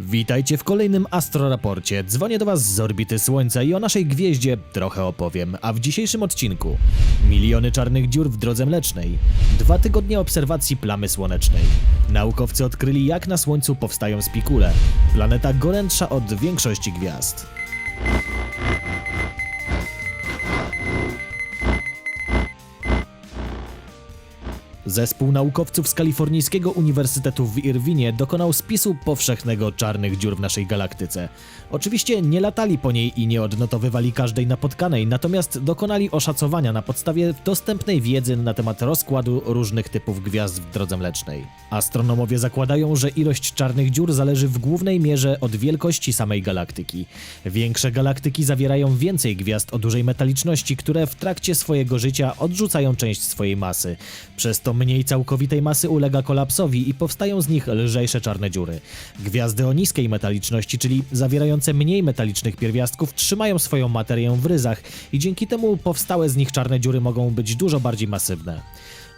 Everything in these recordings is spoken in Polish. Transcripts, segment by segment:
Witajcie w kolejnym astroraporcie. Dzwonię do Was z orbity Słońca i o naszej gwieździe trochę opowiem, a w dzisiejszym odcinku miliony czarnych dziur w drodze mlecznej, dwa tygodnie obserwacji plamy słonecznej. Naukowcy odkryli jak na Słońcu powstają spikule. Planeta gorętsza od większości gwiazd. Zespół naukowców z kalifornijskiego Uniwersytetu w Irwinie dokonał spisu powszechnego czarnych dziur w naszej galaktyce. Oczywiście nie latali po niej i nie odnotowywali każdej napotkanej, natomiast dokonali oszacowania na podstawie dostępnej wiedzy na temat rozkładu różnych typów gwiazd w drodze mlecznej. Astronomowie zakładają, że ilość czarnych dziur zależy w głównej mierze od wielkości samej galaktyki. Większe galaktyki zawierają więcej gwiazd o dużej metaliczności, które w trakcie swojego życia odrzucają część swojej masy. Przez to mniej całkowitej masy ulega kolapsowi i powstają z nich lżejsze czarne dziury. Gwiazdy o niskiej metaliczności, czyli zawierające mniej metalicznych pierwiastków, trzymają swoją materię w ryzach i dzięki temu powstałe z nich czarne dziury mogą być dużo bardziej masywne.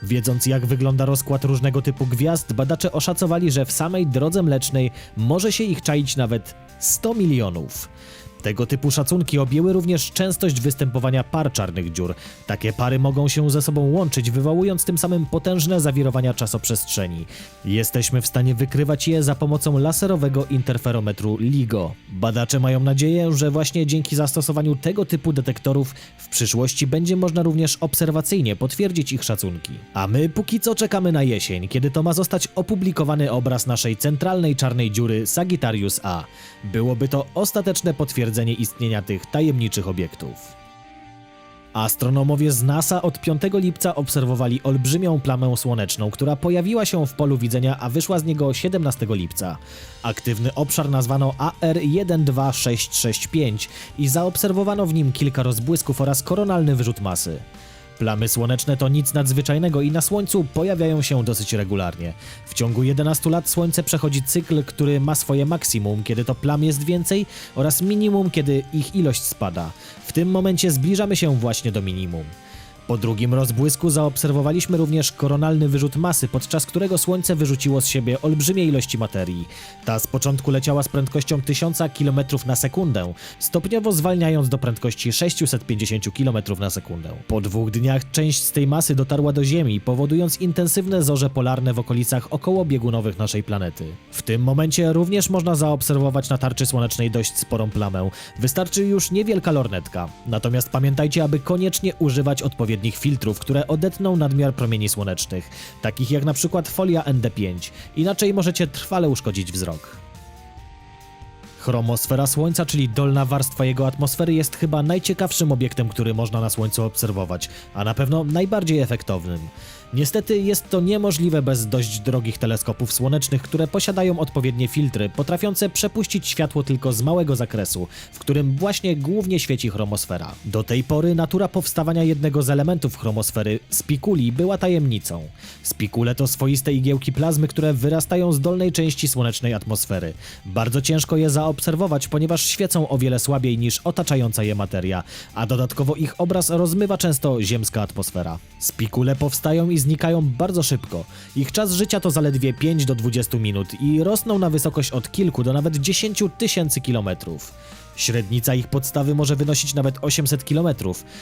Wiedząc jak wygląda rozkład różnego typu gwiazd, badacze oszacowali, że w samej drodze mlecznej może się ich czaić nawet 100 milionów. Tego typu szacunki objęły również częstość występowania par czarnych dziur. Takie pary mogą się ze sobą łączyć, wywołując tym samym potężne zawirowania czasoprzestrzeni. Jesteśmy w stanie wykrywać je za pomocą laserowego interferometru LIGO. Badacze mają nadzieję, że właśnie dzięki zastosowaniu tego typu detektorów w przyszłości będzie można również obserwacyjnie potwierdzić ich szacunki. A my póki co czekamy na jesień, kiedy to ma zostać opublikowany obraz naszej centralnej czarnej dziury Sagittarius A. Byłoby to ostateczne potwierdzenie istnienia tych tajemniczych obiektów. Astronomowie z NASA od 5 lipca obserwowali olbrzymią plamę słoneczną, która pojawiła się w polu widzenia, a wyszła z niego 17 lipca. Aktywny obszar nazwano AR12665 i zaobserwowano w nim kilka rozbłysków oraz koronalny wyrzut masy. Plamy słoneczne to nic nadzwyczajnego i na Słońcu pojawiają się dosyć regularnie. W ciągu 11 lat Słońce przechodzi cykl, który ma swoje maksimum, kiedy to plam jest więcej, oraz minimum, kiedy ich ilość spada. W tym momencie zbliżamy się właśnie do minimum. Po drugim rozbłysku zaobserwowaliśmy również koronalny wyrzut masy, podczas którego Słońce wyrzuciło z siebie olbrzymie ilości materii. Ta z początku leciała z prędkością 1000 km na sekundę, stopniowo zwalniając do prędkości 650 km na sekundę. Po dwóch dniach część z tej masy dotarła do Ziemi, powodując intensywne zorze polarne w okolicach okołobiegunowych naszej planety. W tym momencie również można zaobserwować na tarczy słonecznej dość sporą plamę. Wystarczy już niewielka lornetka. Natomiast pamiętajcie, aby koniecznie używać odpowiednich filtrów, które odetną nadmiar promieni słonecznych, takich jak na przykład folia ND5, inaczej możecie trwale uszkodzić wzrok. Chromosfera Słońca, czyli dolna warstwa jego atmosfery, jest chyba najciekawszym obiektem, który można na Słońcu obserwować, a na pewno najbardziej efektownym. Niestety jest to niemożliwe bez dość drogich teleskopów słonecznych, które posiadają odpowiednie filtry, potrafiące przepuścić światło tylko z małego zakresu, w którym właśnie głównie świeci chromosfera. Do tej pory natura powstawania jednego z elementów chromosfery, spikuli, była tajemnicą. Spikule to swoiste igiełki plazmy, które wyrastają z dolnej części słonecznej atmosfery. Bardzo ciężko je zaobserwować, ponieważ świecą o wiele słabiej niż otaczająca je materia, a dodatkowo ich obraz rozmywa często ziemska atmosfera. Spikule powstają i znikają bardzo szybko. Ich czas życia to zaledwie 5 do 20 minut i rosną na wysokość od kilku do nawet 10 tysięcy kilometrów. Średnica ich podstawy może wynosić nawet 800 km.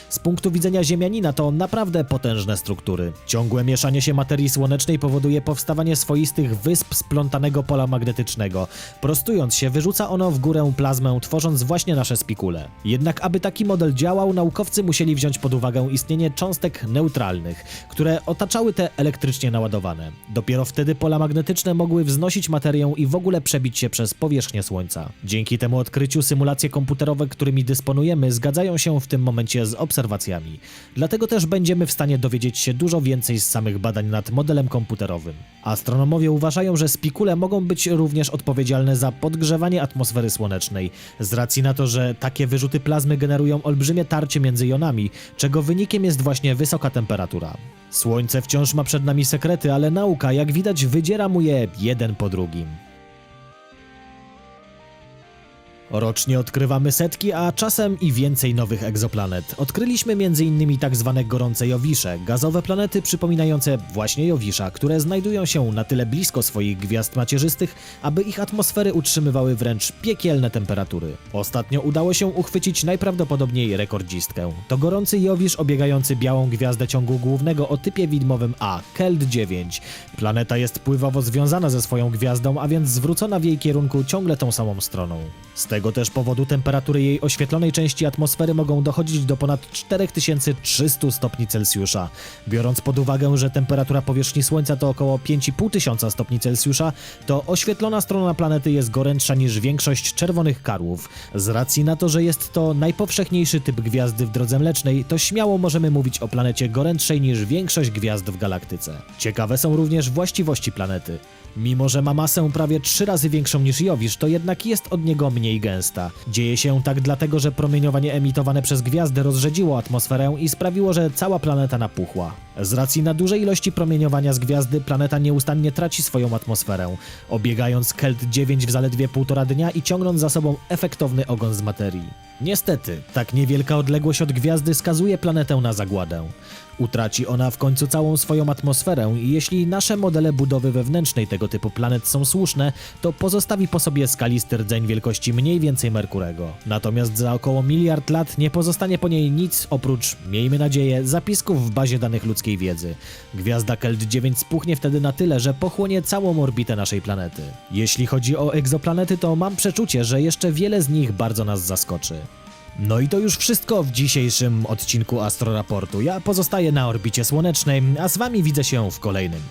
Z punktu widzenia Ziemianina to naprawdę potężne struktury. Ciągłe mieszanie się materii słonecznej powoduje powstawanie swoistych wysp splątanego pola magnetycznego. Prostując się, wyrzuca ono w górę plazmę, tworząc właśnie nasze spikule. Jednak aby taki model działał, naukowcy musieli wziąć pod uwagę istnienie cząstek neutralnych, które otaczały te elektrycznie naładowane. Dopiero wtedy pola magnetyczne mogły wznosić materię i w ogóle przebić się przez powierzchnię Słońca. Dzięki temu odkryciu symulacje komputerowe, którymi dysponujemy, zgadzają się w tym momencie z obserwacjami. Dlatego też będziemy w stanie dowiedzieć się dużo więcej z samych badań nad modelem komputerowym. Astronomowie uważają, że spikule mogą być również odpowiedzialne za podgrzewanie atmosfery słonecznej, z racji na to, że takie wyrzuty plazmy generują olbrzymie tarcie między jonami, czego wynikiem jest właśnie wysoka temperatura. Słońce wciąż ma przed nami sekrety, ale nauka, jak widać, wydziera mu je jeden po drugim. Rocznie odkrywamy setki, a czasem i więcej nowych egzoplanet. Odkryliśmy m.in. tak zwane gorące Jowisze, gazowe planety przypominające właśnie Jowisza, które znajdują się na tyle blisko swoich gwiazd macierzystych, aby ich atmosfery utrzymywały wręcz piekielne temperatury. Ostatnio udało się uchwycić najprawdopodobniej rekordzistkę. To gorący Jowisz obiegający białą gwiazdę ciągu głównego o typie widmowym A, Keld 9. Planeta jest pływowo związana ze swoją gwiazdą, a więc zwrócona w jej kierunku ciągle tą samą stroną. Z tego też powodu temperatury jej oświetlonej części atmosfery mogą dochodzić do ponad 4300 stopni Celsjusza. Biorąc pod uwagę, że temperatura powierzchni Słońca to około 5500 stopni Celsjusza, to oświetlona strona planety jest gorętsza niż większość czerwonych karłów. Z racji na to, że jest to najpowszechniejszy typ gwiazdy w drodze mlecznej, to śmiało możemy mówić o planecie gorętszej niż większość gwiazd w galaktyce. Ciekawe są również właściwości planety. Mimo, że ma masę prawie trzy razy większą niż Jowisz, to jednak jest od niego mniej gęsta. Dzieje się tak dlatego, że promieniowanie emitowane przez gwiazdy rozrzedziło atmosferę i sprawiło, że cała planeta napuchła. Z racji na dużej ilości promieniowania z gwiazdy, planeta nieustannie traci swoją atmosferę, obiegając Kelt 9 w zaledwie półtora dnia i ciągnąc za sobą efektowny ogon z materii. Niestety, tak niewielka odległość od gwiazdy skazuje planetę na zagładę. Utraci ona w końcu całą swoją atmosferę i jeśli nasze modele budowy wewnętrznej tego typu planet są słuszne, to pozostawi po sobie skalisty rdzeń wielkości mniej więcej Merkurego. Natomiast za około miliard lat nie pozostanie po niej nic oprócz, miejmy nadzieję, zapisków w bazie danych ludzkiej wiedzy. Gwiazda Kelt 9 spuchnie wtedy na tyle, że pochłonie całą orbitę naszej planety. Jeśli chodzi o egzoplanety, to mam przeczucie, że jeszcze wiele z nich bardzo nas zaskoczy. No i to już wszystko w dzisiejszym odcinku Astro Raportu. Ja pozostaję na orbicie słonecznej, a z wami widzę się w kolejnym.